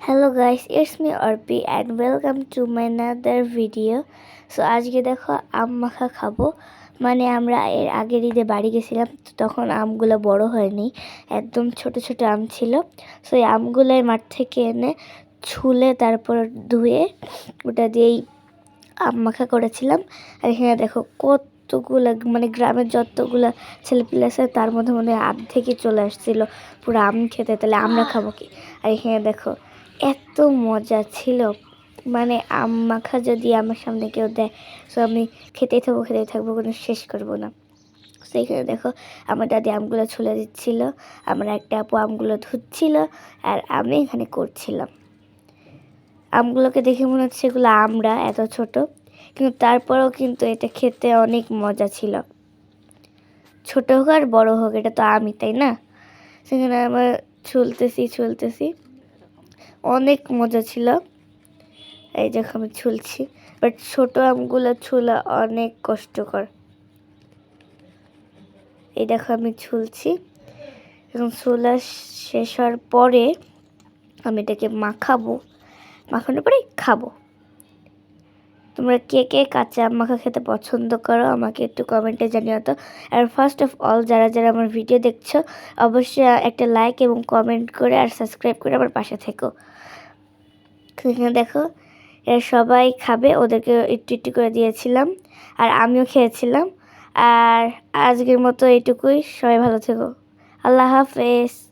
Hello guys it's me Arpi and welcome to my another video so আজকে দেখো আম মাখা খাব। মানে আমরা এর আগের ঈদে বাড়ি গেছিলাম, তো তখন আমগুলো বড় হয়নি। একদম ছোট ছোট আম ছিল। সো এই আমগুলোই মাঠ থেকে এনে ছুলে তারপর ধুয়ে ওটা দিয়েই আম মাখা করেছিলাম। আর এখানে দেখো কতগুলো মানে গ্রামের যতগুলো ছেলেপিলে আছে, তার মধ্যে মনে হয় থেকে চলে আসছিল। পুরো আম খেতে, তাহলে আমরা খাব কি? আর এখানে দেখো এত মজা ছিল। মানে আম মাখা যদি আমার সামনে কেউ দেয় সো আমি খেতেই থাকব খেতেই থাকব, কোনো শেষ করব না। সেইখানে দেখো, আমার দাদি আমগুলো ছুলে দিচ্ছিল, আমার একটা আপু আমগুলো ধুচ্ছিল, আর আমি এখানে করছিলাম। আমগুলোকে দেখে মনে হচ্ছে এগুলো আমরা, এত ছোট। কিন্তু তারপরেও কিন্তু এটা খেতে অনেক মজা ছিল। ছোট হোক আর বড় হোক, এটা তো আমি, তাই না? সেখানে আমার ছুলতেছি ছুলতেছি। অনেক মজা ছিল। এই দেখো আমি ছুলছি। বাট ছোট আমগুলো ছুলা অনেক কষ্টকর। এই দেখো আমি ছুলছি। এবং ছোলা শেষ হওয়ার পরে আমি এটাকে মাখাবো। মাখানোর পরে খাব। তোমরা কে কে কাঁচা আম মাখা খেতে পছন্দ করো আমাকে একটু কমেন্টে জানিও তো। আর ফার্স্ট অফ অল যারা যারা আমার ভিডিও দেখছ, অবশ্যই একটা লাইক এবং কমেন্ট করে আর সাবস্ক্রাইব করে আমার পাশে থেকো। এখানে দেখো, এরা সবাই খাবে, ওদেরকে একটু একটু করে দিয়েছিলাম, আর আমিও খেয়েছিলাম। আর আজকের মতো এইটুকুই, সবাই ভালো থেকো। আল্লাহ হাফেজ।